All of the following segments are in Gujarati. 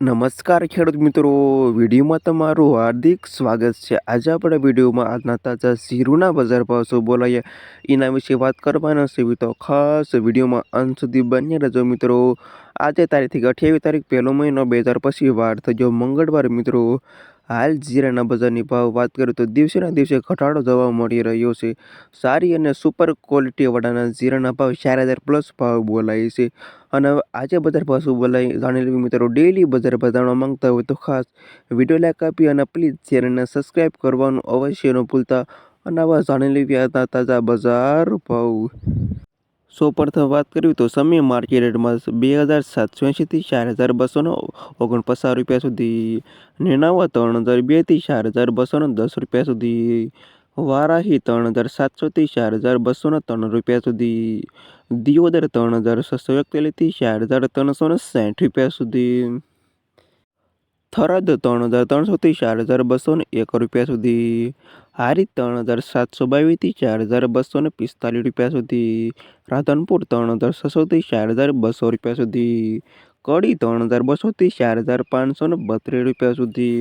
નમસ્કાર ખેડૂત મિત્રો. વિડીયોમાં તમારું હાર્દિક સ્વાગત છે. આજે આપણે વિડીયોમાં આજના તાજા ઝીરુના બજાર ભાવ શું બોલાય, એના વિશે વાત કરવાના છે. તો ખાસ વિડીયોમાં અંત સુધી બન્યા રહેજો મિત્રો. આજે તારીખ અઠ્યાવીસ તારીખ પહેલો મહિનો બે હજાર પછી વાર થયો મંગળવાર મિત્રો. હાલ જીરાના બજારની ભાવ વાત કરું તો દિવસેના દિવસે ઘટાડો જોવા મળી રહ્યો છે. સારી અને સુપર ક્વોલિટીવાળાના જીરાના ભાવ ચાર હજાર પ્લસ ભાવ બોલાય છે. અને આજે બજાર ભાવ શું બોલાય, જાણી લેવી મિત્રો ડેલી બજાર ભાવ જાણવા માંગતા હોય તો ખાસ વીડિયો લાઈક આપી અને પ્લીઝ ચેનલને સબસ્ક્રાઈબ કરવાનું અવશ્ય ન ભૂલતા. અને આવા જાણી લેવી તાજા બજાર ભાવ. સૌ પ્રથમ વાત કરવી તો સમય માર્કેટ રેટમાં બે હજાર સાતસો એંશીથી ચાર હજાર બસોનો ઓગણપચાસ રૂપિયા સુધી નેનાવા ત્રણ હજાર બેથી ચાર હજાર બસોનો દસ રૂપિયા સુધી વારાહી ત્રણ હજાર સાતસોથી ચાર હજાર બસોને ત્રણ રૂપિયા સુધી દિયોદર ત્રણ હજાર છસો એકતાલીસથી ચાર હજાર ત્રણસો ને સાઠ રૂપિયા સુધી થરાદ ત્રણ હજાર ત્રણસોથી ચાર હજાર બસો ને એક રૂપિયા સુધી. હારી ત્રણ હજાર સાતસો બાવીસથી ચાર હજાર બસો ને પિસ્તાલીસ રૂપિયા સુધી. રાધનપુર ત્રણ હજાર છસોથી ચાર હજાર બસો રૂપિયા સુધી. કડી ત્રણ હજાર બસોથી ચાર હજાર પાંચસો ને બત્રીસ રૂપિયા સુધી.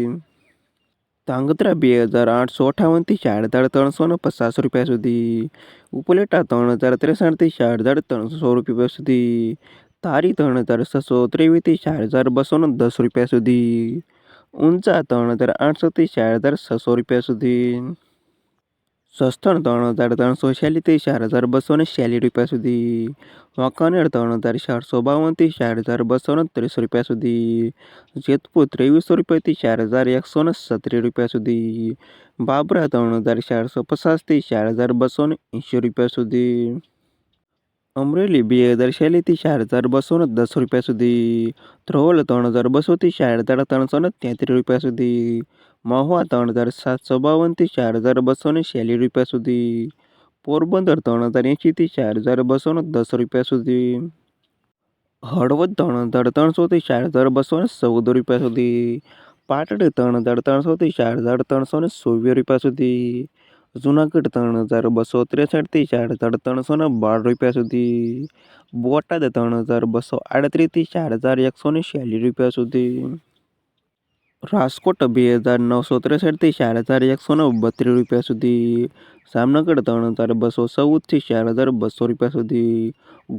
ધાંગધ્રા બે હજાર આઠસો અઠાવનથી ચાર હજાર ત્રણસો ને પચાસ રૂપિયા સુધી. ઉપલેટા ત્રણ હજાર ત્રેસઠથી ચાર હજાર ત્રણસો રૂપિયા સુધી. તારી ત્રણ હજાર છસો ત્રેવીસથી ચાર હજાર બસો ને દસ રૂપિયા સુધી. ઊંચા ત્રણ હજાર આઠસોથી ચાર હજાર છસો રૂપિયા સુધી. સસ્તણ ત્રણ હજાર ત્રણસો છ્યાલીસથી ચાર હજાર બસો ને છ્યાલીસ રૂપિયા સુધી. વાંકાનેર ત્રણ હજાર ચારસો બાવનથી ચાર હજાર બસો ને ત્રીસ રૂપિયા સુધી. જેતપુર ત્રેવીસો રૂપિયાથી ચાર હજાર એકસો ને સત્રીસ રૂપિયા સુધી. બાબરા ત્રણ હજાર ચારસો પચાસથી ચાર હજાર બસો ને એંશી રૂપિયા સુધી. અમરેલી બે હજાર શૈલીથી ચાર હજાર બસો ને દસ રૂપિયા સુધી, ધ્રોલ ત્રણ હજાર બસોથી ચાર હજાર ત્રણસો ને તેત્રીસ રૂપિયા સુધી, મહુવા ત્રણ હજાર સાતસો બાવનથી ચાર હજાર બસો ને છ્યાલીસ રૂપિયા સુધી, પોરબંદર ત્રણ હજાર એંશીથી ચાર હજાર બસો ને દસ રૂપિયા સુધી, હળવદ ત્રણ હજાર ત્રણસોથી ચાર હજાર બસો ને ચૌદ રૂપિયા સુધી પાટડી ત્રણ હજાર ત્રણસોથી ચાર હજાર ત્રણસો ને સોવીસ રૂપિયા સુધી જુનાગઢ ત્રણ હજાર બસો ત્રેસઠથી ચાર હજાર ત્રણસો ને બાર રૂપિયા સુધી. બોટાદ ત્રણ હજાર બસો આડત્રીસથી ચાર હજાર એકસો ને છ્યાલીસ રૂપિયા સુધી. રાજકોટ બે હજાર નવસો ત્રેસઠથી ચાર હજાર એકસો ને બત્રીસ રૂપિયા સુધી. જામનગર ત્રણ હજાર બસો ચૌદથી ચાર હજાર બસો રૂપિયા સુધી.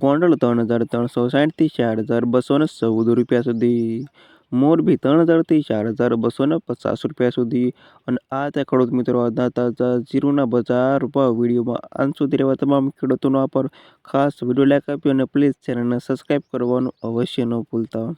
ગોંડલ ત્રણ હજાર ત્રણસો સાઠથી ચાર હજાર બસો ને ચૌદ રૂપિયા સુધી. મોરબી ત્રણ હજારથી ચાર હજાર બસો ને પચાસ રૂપિયા સુધી. અને આ ત્યાં ખેડૂત મિત્રો આજના તાજા જીરુના બજાર પર વિડીયોમાં અંત સુધી રહેવા તમામ ખેડૂતોનો પર ખાસ વીડિયો લાઈક આપ્યો અને પ્લીઝ ચેનલને સબસ્ક્રાઈબ કરવાનું અવશ્ય ન ભૂલતા.